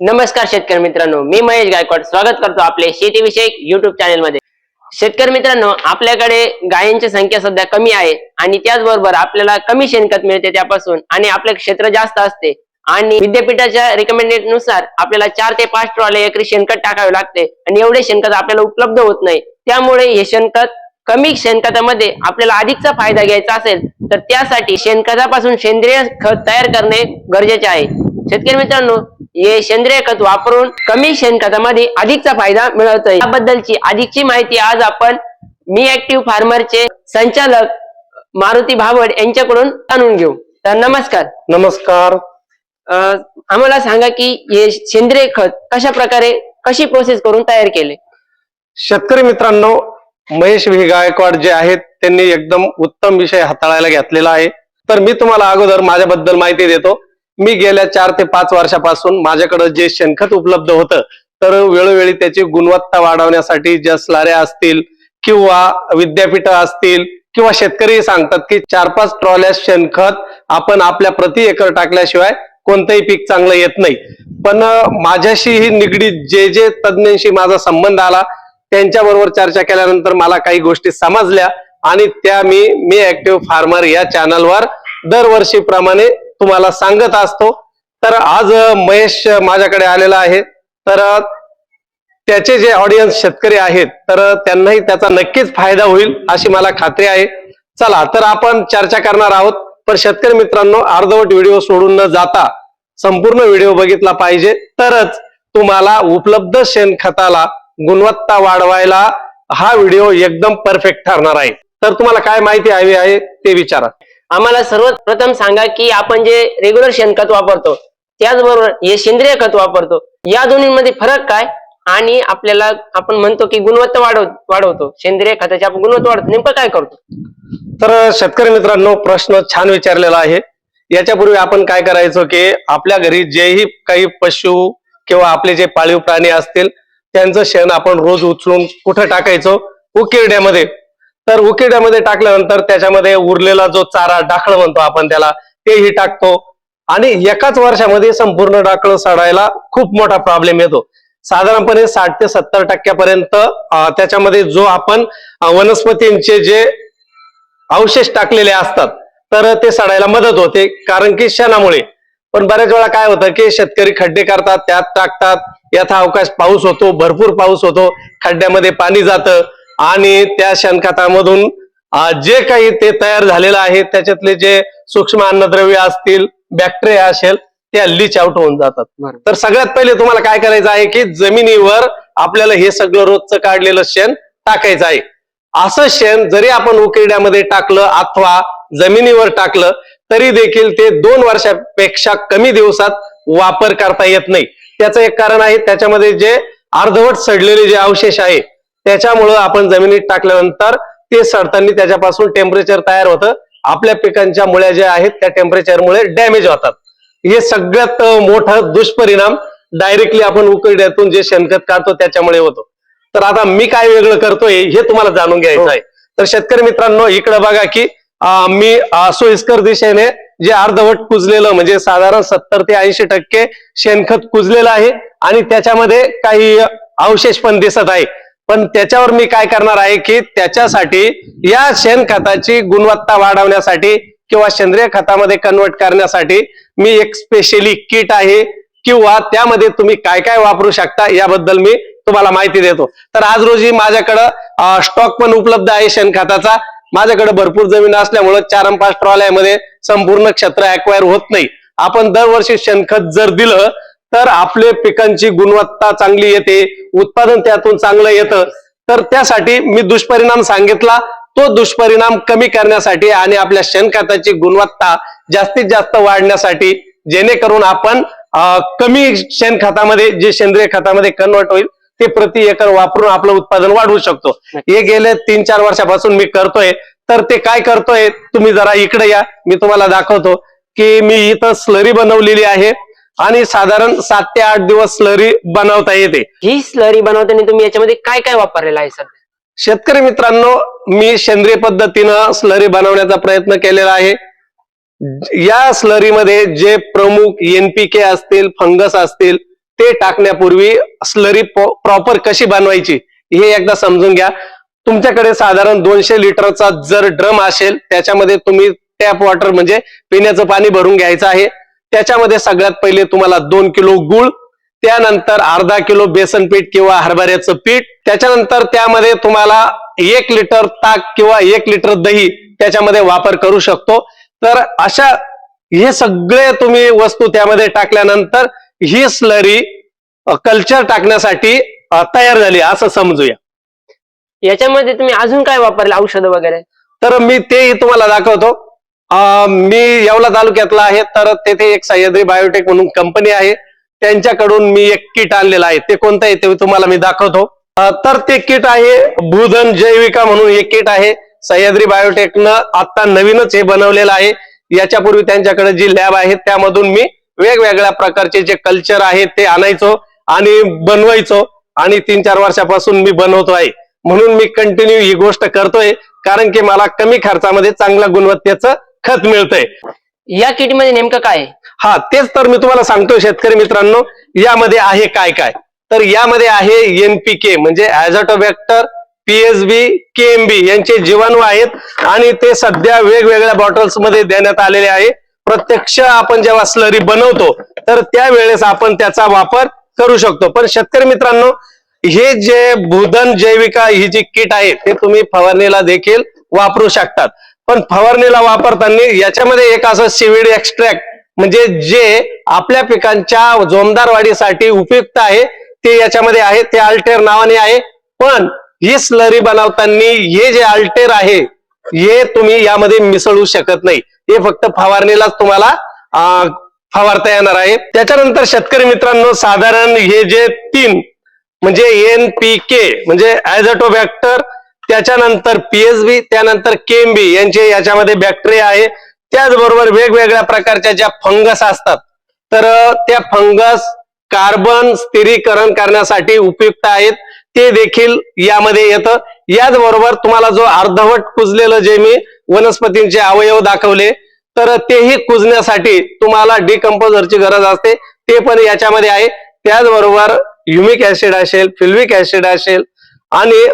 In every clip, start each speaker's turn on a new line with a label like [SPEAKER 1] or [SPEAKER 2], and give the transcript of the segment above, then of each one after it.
[SPEAKER 1] नमस्कार शेतकरी मित्रांनो मी महेश गायकवाड. स्वागत करतो आपले शेतीविषयक युट्यूब चॅनलमध्ये. शेतकरी मित्रांनो आपल्याकडे गायींची संख्या सध्या कमी आहे आणि त्याचबरोबर आपल्याला कमी शेणखत मिळते त्यापासून आणि आपले क्षेत्र जास्त असते. आणि विद्यापीठाच्या रिकमेंडेडनुसार आपल्याला चार ते पाच ट्रॉले एकरी शेणखत टाकावे लागते आणि एवढे शेणखत आपल्याला उपलब्ध होत नाही. त्यामुळे हे शेणखत कमी शेणखतामध्ये आपल्याला अधिकचा फायदा घ्यायचा असेल तर त्यासाठी शेणखतापासून सेंद्रिय खत तयार करणे गरजेचे आहे. शेतकरी मित्रांनो हे सेंद्रिय खत वापरून कमी शेणखतामध्ये अधिकचा फायदा मिळवतोय याबद्दलची अधिकची माहिती आज आपण मी ऍक्टिव्ह फार्मरचे संचालक मारुती भावड यांच्याकडून जाणून घेऊ. तर नमस्कार.
[SPEAKER 2] नमस्कार.
[SPEAKER 1] आम्हाला सांगा की हे सेंद्रिय खत कशा प्रकारे कशी प्रोसेस करून तयार केले?
[SPEAKER 2] शेतकरी मित्रांनो महेश व्ही. गायकवाड जे आहेत त्यांनी एकदम उत्तम विषय हाताळायला घेतलेला आहे. तर मी तुम्हाला अगोदर माझ्याबद्दल माहिती देतो. मी गेल्या चार ते पाच वर्षापासून माझ्याकडे जे शेणखत उपलब्ध होतं तर वेळोवेळी त्याची गुणवत्ता वाढवण्यासाठी ज्या स्लाऱ्या असतील किंवा विद्यापीठ असतील किंवा शेतकरी सांगतात की चार पाच ट्रॉल्या शेणखत आपण आपल्या प्रति एकर टाकल्याशिवाय कोणतंही पीक चांगलं येत नाही. पण माझ्याशीही निगडीत जे जे तज्ज्ञांशी माझा संबंध आला त्यांच्याबरोबर चर्चा केल्यानंतर मला काही गोष्टी समजल्या आणि त्या मी मी ऍक्टिव्ह फार्मर या चॅनलवर दरवर्षीप्रमाणे तुम्हाला सांगत असतो. तर आज महेश माझ्याकडे आलेला आहे. तर त्याचे जे ऑडियन्स शेतकरी आहेत तर त्यांनाही त्याचा नक्कीच फायदा होईल अशी मला खात्री आहे. चला तर आपण चर्चा करणार आहोत. पण शेतकरी मित्रांनो अर्धवट व्हिडिओ सोडून न जाता संपूर्ण व्हिडिओ बघितला पाहिजे. तरच तुम्हाला उपलब्ध शेणखताला गुणवत्ता वाढवायला हा व्हिडिओ एकदम परफेक्ट ठरणार आहे. तर तुम्हाला काय माहिती हवी आहे ते विचारा.
[SPEAKER 1] आम्हाला सर्वात प्रथम सांगा की आपण जे रेग्युलर शेणखत वापरतो त्याचबरोबर हे सेंद्रिय खत वापरतो या दोन्हीमध्ये फरक काय? आणि आपल्याला आपण म्हणतो की गुणवत्ता वाढव वाढवतो. सेंद्रिय खताची आपण गुणवत्ता वाढवतो. नेमकं काय करतो?
[SPEAKER 2] तर शेतकरी मित्रांनो प्रश्न छान विचारलेला आहे. याच्यापूर्वी आपण काय करायचो की आपल्या घरी जेही काही पशु किंवा आपले जे पाळीव प्राणी असतील त्यांचं शेण आपण रोज उचलून कुठं टाकायचो? उकिरड्यामध्ये. तर उकिड्यामध्ये टाकल्यानंतर त्याच्यामध्ये उरलेला जो चारा डाखळ म्हणतो आपण त्याला तेही टाकतो. आणि एकाच वर्षामध्ये संपूर्ण डाकळ सडायला खूप मोठा प्रॉब्लेम येतो. साधारणपणे साठ ते सत्तर टक्क्यापर्यंत त्याच्यामध्ये जो आपण वनस्पतींचे जे अवशेष टाकलेले असतात तर ते सडायला मदत होते कारण की शेणामुळे. पण बऱ्याच वेळा काय होतं की शेतकरी खड्डे करतात त्यात टाकतात याचा अवकाश पाऊस होतो भरपूर पाऊस होतो खड्ड्यामध्ये पाणी जातं आणि त्या शेणखतामधून जे काही ते तयार झालेलं आहे त्याच्यातले जे सूक्ष्म अन्नद्रव्य असतील बॅक्टेरिया असेल त्या लिच आउट होऊन जातात. तर सगळ्यात पहिले तुम्हाला काय करायचं आहे की जमिनीवर आपल्याला हे सगळं रोजचं काढलेलं शेण टाकायचं आहे. असं शेण जरी आपण उकिरड्यामध्ये टाकलं अथवा जमिनीवर टाकलं तरी देखील ते दोन वर्षापेक्षा कमी दिवसात वापर करता येत नाही. त्याचं एक कारण आहे त्याच्यामध्ये जे अर्धवट सडलेले जे अवशेष आहे त्याच्यामुळं आपण जमिनीत टाकल्यानंतर ते सडताना त्याच्यापासून टेम्परेचर तयार होतं. आपल्या पिकांच्या मुळ्या ज्या आहेत त्या टेम्परेचरमुळे डॅमेज होतात. हे सगळ्यात मोठा दुष्परिणाम डायरेक्टली आपण उकिरड्यातून जे शेणखत काढतो त्याच्यामुळे होतो. तर आता मी काय वेगळं करतोय हे तुम्हाला जाणून घ्यायचं आहे. तर शेतकरी मित्रांनो इकडे बघा की मी सोयीस्कर दिशेने जे अर्धवट कुजलेलं म्हणजे साधारण सत्तर ते ऐंशी टक्के शेणखत कुजलेलं आहे. आणि त्याच्यामध्ये काही अवशेष पण दिसत आहे. पण त्याच्यावर मी काय करणार आहे की त्याच्यासाठी या शेणखताची गुणवत्ता वाढवण्यासाठी किंवा सेंद्रिय खतामध्ये कन्वर्ट करण्यासाठी मी एक स्पेशली किट आहे. किंवा त्यामध्ये तुम्ही काय काय वापरू शकता याबद्दल मी तुम्हाला माहिती देतो. तर आज रोजी माझ्याकडं स्टॉक पण उपलब्ध आहे शेणखताचा माझ्याकडे भरपूर जमीन असल्यामुळे चार पाच ट्रॉल्यामध्ये संपूर्ण क्षेत्र अक्वायर होत नाही. आपण दरवर्षी शेणखत जर दिलं तर आपले पिकांची गुणवत्ता चांगली येते उत्पादन त्यातून चांगलं येतं. तर त्यासाठी मी दुष्परिणाम सांगितला. तो दुष्परिणाम कमी करण्यासाठी आणि आपल्या शेणखताची गुणवत्ता जास्तीत जास्त वाढण्यासाठी जेणेकरून आपण कमी शेणखतामध्ये जे सेंद्रिय खतामध्ये कन्वर्ट होईल ते प्रति एकर वापरून आपलं उत्पादन वाढवू शकतो. हे गेले तीन चार वर्षापासून मी करतोय. तर ते काय करतोय तुम्ही जरा इकडे या. मी तुम्हाला दाखवतो की मी इथं स्लरी बनवलेली आहे. आणि साधारण सात ते आठ दिवस स्लरी बनवता येते.
[SPEAKER 1] ही स्लरी बनवताना तुम्ही याच्यामध्ये काय काय वापरलेलं आहे सध्या?
[SPEAKER 2] शेतकरी मित्रांनो मी सेंद्रिय पद्धतीनं स्लरी बनवण्याचा प्रयत्न केलेला आहे. या स्लरीमध्ये जे प्रमुख एनपीके असतील फंगस असतील ते टाकण्यापूर्वी स्लरी प्रॉपर कशी बनवायची हे एकदा समजून घ्या. तुमच्याकडे साधारण दोनशे लिटरचा जर ड्रम असेल त्याच्यामध्ये तुम्ही टॅप वॉटर म्हणजे पिण्याचं पाणी भरून घ्यायचं आहे. त्याच्यामध्ये सगळ्यात पहिले तुम्हाला दोन किलो गुळ त्यानंतर अर्धा किलो बेसन पीठ किंवा हरभऱ्याचं पीठ त्याच्यानंतर त्यामध्ये तुम्हाला एक लिटर ताक किंवा एक लिटर दही त्याच्यामध्ये वापर करू शकतो. तर अशा हे सगळे तुम्ही वस्तू त्यामध्ये टाकल्यानंतर ही स्लरी कल्चर टाकण्यासाठी तयार झाली असं समजूया.
[SPEAKER 1] याच्यामध्ये तुम्ही अजून काय वापरले? औषध वगैरे?
[SPEAKER 2] तर मी तेही तुम्हाला दाखवतो. मी येवला तालुक्यातला आहे तर तेथे एक सह्याद्री बायोटेक म्हणून कंपनी आहे. त्यांच्याकडून मी एक किट आणलेलं आहे. ते कोणतं आहे ते तुम्हाला मी दाखवतो. तर ते किट आहे भूधन जैविका म्हणून एक किट आहे. सह्याद्री बायोटेकनं आता नवीनच हे बनवलेलं आहे. याच्यापूर्वी त्यांच्याकडे जी लॅब आहे त्यामधून मी वेगवेगळ्या प्रकारचे जे कल्चर आहे ते आणायचो आणि बनवायचो. आणि तीन चार वर्षापासून मी बनवतो आहे. म्हणून मी कंटिन्यू ही गोष्ट करतोय. कारण की मला कमी खर्चामध्ये चांगल्या गुणवत्तेचं खत मिळतंय.
[SPEAKER 1] या किटमध्ये नेमकं काय? आहे?
[SPEAKER 2] हा तेच तर मी तुम्हाला सांगतोय शेतकरी मित्रांनो यामध्ये आहे काय काय? तर यामध्ये आहे एनपीके म्हणजे ऍझोटोबॅक्टर पीएसबी केएमबी यांचे जीवाणू आहेत आणि ते सध्या वेगवेगळ्या बॉटल्समध्ये देण्यात आलेले आहे. प्रत्यक्ष आपण जेव्हा स्लरी बनवतो तर त्यावेळेस आपण त्याचा वापर करू शकतो. पण शेतकरी मित्रांनो हे जे भूधन जैविका ही जी किट आहे ते तुम्ही फवारणीला देखील वापरू शकतात. पण फवारणीला वापरताना याच्यामध्ये एक असं सीवीड एक्स्ट्रॅक्ट म्हणजे जे आपल्या पिकांच्या जोमदार वाढीसाठी उपयुक्त आहे ते याच्यामध्ये आहे ते अल्टेर नावाने आहे. पण ही स्लरी बनवताना हे जे अल्टेर आहे हे तुम्ही यामध्ये मिसळू शकत नाही. हे फक्त फवारणीलाच तुम्हाला फवारता येणार आहे. त्याच्यानंतर शेतकरी मित्रांनो साधारण हे जे तीन म्हणजे एन पी के म्हणजे ऍझोटोबॅक्टर त्याच्यानंतर पीएसबी त्यानंतर केएमबी यांचे याच्यामध्ये बॅक्टेरिया आहे. त्याचबरोबर वेगवेगळ्या प्रकारच्या ज्या फंगस असतात तर त्या फंगस कार्बन स्थिरीकरण करण्यासाठी उपयुक्त आहेत. ते देखील यामध्ये येतं. याचबरोबर तुम्हाला जो अर्धवट कुजलेलं जे मी वनस्पतींचे अवयव दाखवले तर तेही कुजण्यासाठी तुम्हाला डिकम्पोजरची गरज असते. ते पण याच्यामध्ये आहे. त्याचबरोबर युमिक ऍसिड असेल फिल्विक ऍसिड असेल आणि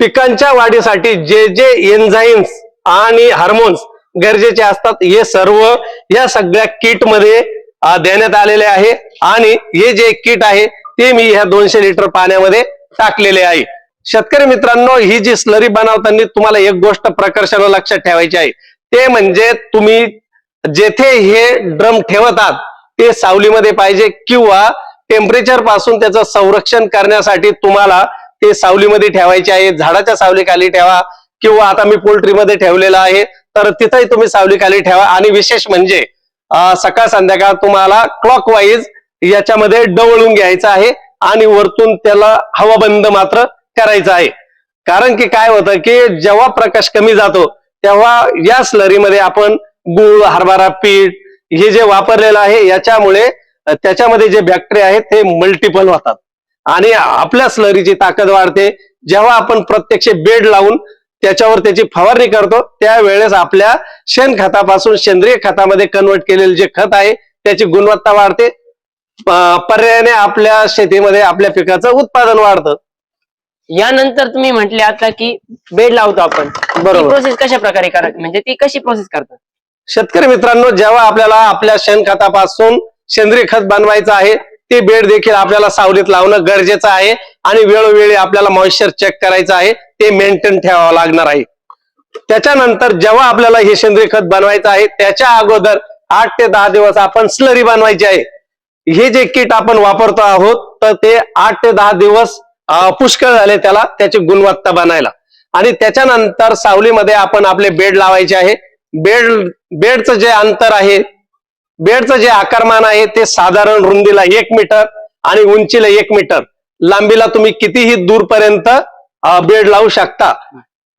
[SPEAKER 2] पिकांच्या वाढीसाठी जे जे एन्झाईम्स आणि हार्मोन्स गरजेचे असतात हे सर्व या सगळ्या किटमध्ये देण्यात आलेले आहे. आणि हे जे किट आहे ते मी ह्या दोनशे लिटर पाण्यामध्ये टाकलेले आहे. शेतकरी मित्रांनो ही जी स्लरी बनवताना तुम्हाला एक गोष्ट प्रकर्षानं लक्षात ठेवायची आहे. ते म्हणजे तुम्ही जेथे हे ड्रम ठेवतात ते सावलीमध्ये पाहिजे किंवा टेम्परेचरपासून त्याचं संरक्षण करण्यासाठी तुम्हाला ते सावलीमध्ये ठेवायचे आहे झाडाच्या सावलीखाली ठेवा किंवा आता मी पोल्ट्रीमध्ये ठेवलेलं आहे तर तिथंही तुम्ही सावलीखाली ठेवा. आणि विशेष म्हणजे सकाळ संध्याकाळ तुम्हाला क्लॉक वाईज याच्यामध्ये डवळून घ्यायचं आहे आणि वरतून त्याला हवाबंद मात्र करायचं आहे. कारण की काय होतं की जेव्हा प्रकाश कमी जातो तेव्हा या स्लरीमध्ये आपण गुळ हरभरा पीठ हे जे वापरलेलं आहे याच्यामुळे त्याच्यामध्ये जे बॅक्टेरिया आहेत ते मल्टिपल होतात. आणि आपल्या स्लरीची ताकद वाढते. जेव्हा आपण प्रत्यक्ष बेड लावून त्याच्यावर त्याची फवारणी करतो त्यावेळेस आपल्या शेणखतापासून सेंद्रिय खतामध्ये कन्वर्ट केलेलं जे खत आहे त्याची गुणवत्ता वाढते. पर्यायाने आपल्या शेतीमध्ये आपल्या पिकाचं उत्पादन वाढतं.
[SPEAKER 1] यानंतर तुम्ही म्हटले आता की बेड लावतो आपण.
[SPEAKER 2] बरोबर.
[SPEAKER 1] प्रोसेस कशा प्रकारे करा म्हणजे ती कशी प्रोसेस करतात
[SPEAKER 2] शेतकरी मित्रांनो जेव्हा आपल्याला आपल्या शेणखतापासून सेंद्रिय खत बनवायचं आहे ते बेड देखील आपल्याला सावलीत लावणं गरजेचं आहे आणि वेळोवेळी आपल्याला मॉइश्चर चेक करायचं आहे ते मेंटेन ठेवावं लागणार आहे. त्याच्यानंतर जेव्हा आपल्याला हे सेंद्रिय खत बनवायचं आहे त्याच्या अगोदर आठ ते दहा दिवस आपण स्लरी बनवायची आहे. हे जे किट आपण वापरतो आहोत तर ते आठ ते दहा दिवस पुष्कळ झाले त्याला त्याची गुणवत्ता बनायला. आणि त्याच्यानंतर सावलीमध्ये आपण आपले बेड लावायचे आहे. बेड बेडचं जे अंतर आहे बेडचं जे आकारमान आहे ते साधारण रुंदीला एक मीटर आणि उंचीला एक मीटर. लांबीला तुम्ही कितीही दूरपर्यंत बेड लावू शकता.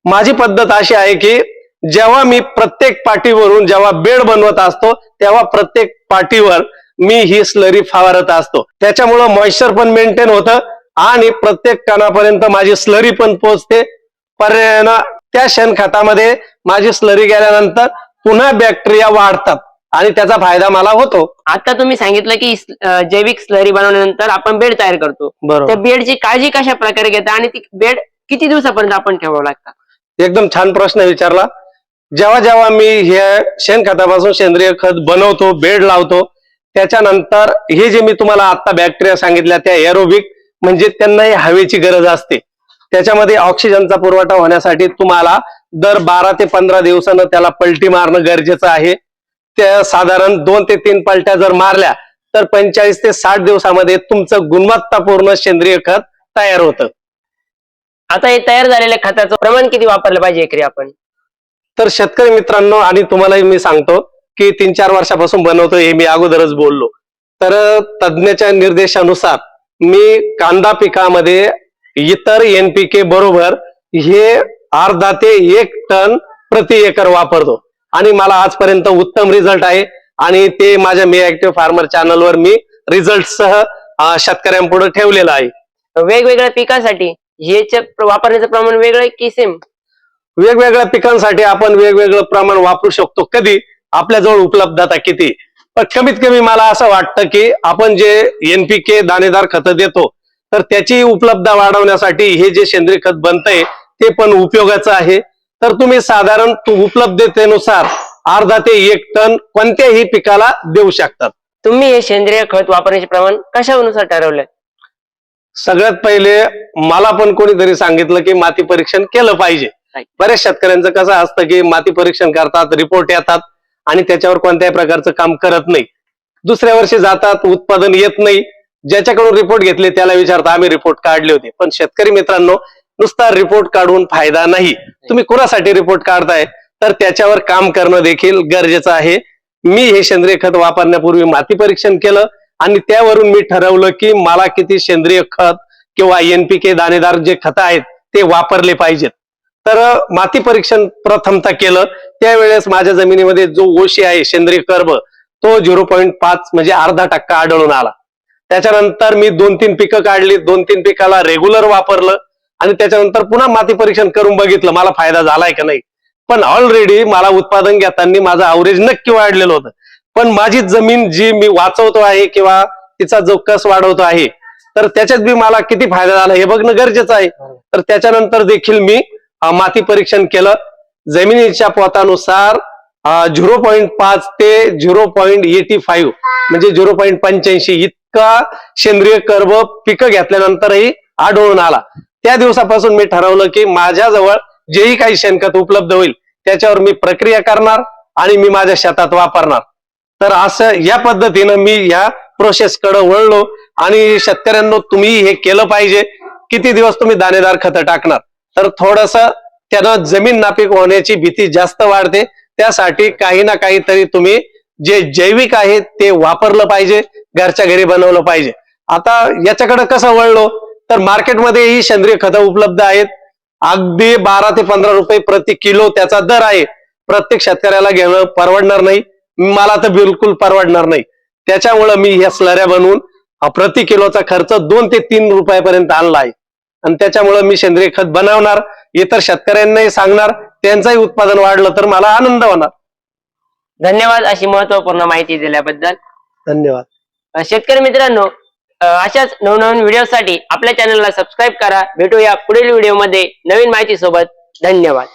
[SPEAKER 2] माझी पद्धत अशी आहे की जेव्हा मी प्रत्येक पाठीवरून जेव्हा बेड बनवत असतो तेव्हा प्रत्येक पाठीवर मी ही स्लरी फवारत असतो. त्याच्यामुळं मॉइश्चर पण मेंटेन होतं आणि प्रत्येक कणापर्यंत माझी स्लरी पण पोहोचते. पर्यायानं त्या शेणखतामध्ये माझी स्लरी गेल्यानंतर पुन्हा बॅक्टेरिया वाढतात. आणि त्याचा फायदा मला होतो.
[SPEAKER 1] आता तुम्ही सांगितलं की अं, जैविक स्लरी बनवल्यानंतर आपण बेड तयार करतो.
[SPEAKER 2] बरोबर.
[SPEAKER 1] त्या बेडची काळजी कशा प्रकारे घेता आणि ती बेड किती दिवसापर्यंत आपण ठेवावं लागतं?
[SPEAKER 2] एकदम छान प्रश्न विचारला. जेव्हा जेव्हा मी हे शेणखतापासून सेंद्रिय खत बनवतो बेड लावतो त्याच्यानंतर हे जे मी तुम्हाला आता बॅक्टेरिया सांगितल्या त्या एरोबिक म्हणजे त्यांनाही हवेची गरज असते. त्याच्यामध्ये ऑक्सिजनचा पुरवठा होण्यासाठी तुम्हाला दर बारा ते पंधरा दिवसानं त्याला पलटी मारणं गरजेचं आहे. त्या साधारण दोन ते तीन पलट्या जर मारल्या तर पंचेचाळीस ते साठ दिवसामध्ये तुमचं गुणवत्तापूर्ण सेंद्रिय खत तयार होतं.
[SPEAKER 1] आता हे तयार झालेल्या खताचं प्रमाण किती वापरलं पाहिजे एकरी आपण?
[SPEAKER 2] तर शेतकरी मित्रांनो आणि तुम्हालाही मी सांगतो की तीन चार वर्षापासून बनवतो हे मी अगोदरच बोललो. तर तज्ज्ञाच्या निर्देशानुसार मी कांदा पिकामध्ये इतर एनपीके बरोबर हे अर्धा ते एक टन प्रति एकर वापरतो. आणि मला आजपर्यंत उत्तम रिझल्ट आहे. आणि ते माझ्या मी ऍक्टिव्ह फार्मर चॅनलवर मी रिझल्ट सह शेतकऱ्यांपुढे ठेवलेलं आहे.
[SPEAKER 1] वेगवेगळ्या पिकासाठी ह्याचे वापरण्याचं प्रमाण वेगळं आहे की सेम
[SPEAKER 2] वेगवेगळ्या पिकांसाठी आपण वेगवेगळं प्रमाण वापरू शकतो. कधी? आपल्याजवळ उपलब्धता किती? पण कमीत कमी मला असं वाटतं की आपण जे एनपीके दाणेदार खत देतो तर त्याची उपलब्धता वाढवण्यासाठी हे जे सेंद्रिय खत बनतंय ते पण उपयोगाचं आहे. तर तुम्ही साधारण तु- उपलब्धतेनुसार अर्धा ते एक टन कोणत्याही पिकाला देऊ शकतात.
[SPEAKER 1] तुम्ही हे सेंद्रिय खत वापरण्याचे प्रमाण कशानुसार ठरवलंय
[SPEAKER 2] सगळ्यात पहिले मला पण कोणीतरी सांगितलं की माती परीक्षण केलं पाहिजे. बऱ्याच शेतकऱ्यांचं कसं असतं की माती परीक्षण करतात रिपोर्ट येतात आणि त्याच्यावर कोणत्याही प्रकारचं काम करत नाही. दुसऱ्या वर्षी जातात उत्पादन येत नाही. ज्याच्याकडून रिपोर्ट घेतले त्याला विचारता आम्ही रिपोर्ट काढले होते. पण शेतकरी मित्रांनो नुसता रिपोर्ट काढून फायदा नाही. तुम्ही कोणासाठी रिपोर्ट काढताय? तर त्याच्यावर काम करणं देखील गरजेचं आहे. मी हे सेंद्रिय खत वापरण्यापूर्वी माती परीक्षण केलं आणि त्यावरून मी ठरवलं की मला किती सेंद्रिय खत किंवा एनपीके दाणेदार जे खत आहेत ते वापरले पाहिजेत. तर माती परीक्षण प्रथमतः केलं. त्यावेळेस माझ्या जमिनीमध्ये जो ओशी आहे सेंद्रिय कर्ब तो झिरो पॉईंट पाच म्हणजे अर्धा टक्का आढळून आला. त्याच्यानंतर मी दोन तीन पिकं काढली. दोन तीन पिकाला रेग्युलर वापरलं. आणि त्याच्यानंतर पुन्हा माती परीक्षण करून बघितलं मला फायदा झालाय का नाही. पण ऑलरेडी मला उत्पादन घेताना माझं अवरेज नक्की वाढलेलं होतं. पण माझी जमीन जी मी वाचवतो आहे किंवा तिचा जो कस वाढवतो आहे तर त्याच्यात बी मला किती फायदा झाला हे बघणं गरजेचं आहे. तर त्याच्यानंतर देखील मी माती परीक्षण केलं. जमिनीच्या पोतानुसार झिरो पॉईंट पाच ते झिरो पॉईंट एटी फाईव्ह म्हणजे झिरो पॉईंट पंच्याऐंशी इतका सेंद्रिय कर्ब पिकं घेतल्यानंतरही आढळून आला. त्या दिवसापासून मी ठरवलं की माझ्याजवळ जेही काही शेणखत उपलब्ध होईल त्याच्यावर मी प्रक्रिया करणार आणि मी माझ्या शेतात वापरणार. तर असं या पद्धतीनं मी या प्रोसेस कडे वळलो आणि शेतकऱ्यांना तुम्ही हे केलं पाहिजे. किती दिवस तुम्ही दाणेदार खतं टाकणार? तर थोडस त्यानं जमीन नापीक होण्याची भीती जास्त वाढते. त्यासाठी काही ना काहीतरी तुम्ही जे जैविक आहे ते वापरलं पाहिजे घरच्या घरी बनवलं पाहिजे. आता याच्याकडे कसं वळलो? तर मार्केटमध्ये ही सेंद्रिय खतं उपलब्ध आहेत. अगदी बारा ते पंधरा रुपये प्रति किलो त्याचा दर आहे. प्रत्येक शेतकऱ्याला घेणं परवडणार नाही. मला तर बिलकुल परवडणार नाही. त्याच्यामुळं मी ह्या स्लऱ्या बनवून प्रति किलोचा खर्च दोन ते तीन रुपयापर्यंत आणला आहे. आणि त्याच्यामुळं मी सेंद्रिय खत बनवणार इतर शेतकऱ्यांनाही सांगणार त्यांचंही उत्पादन वाढलं तर मला आनंद होणार.
[SPEAKER 1] धन्यवाद अशी महत्त्वपूर्ण माहिती दिल्याबद्दल.
[SPEAKER 2] धन्यवाद.
[SPEAKER 1] शेतकरी मित्रांनो अशाच नवनवीन व्हिडिओसाठी आपल्या चॅनलला सबस्क्राईब करा. भेटूया पुढील व्हिडिओमध्ये नवीन माहिती सोबत धन्यवाद.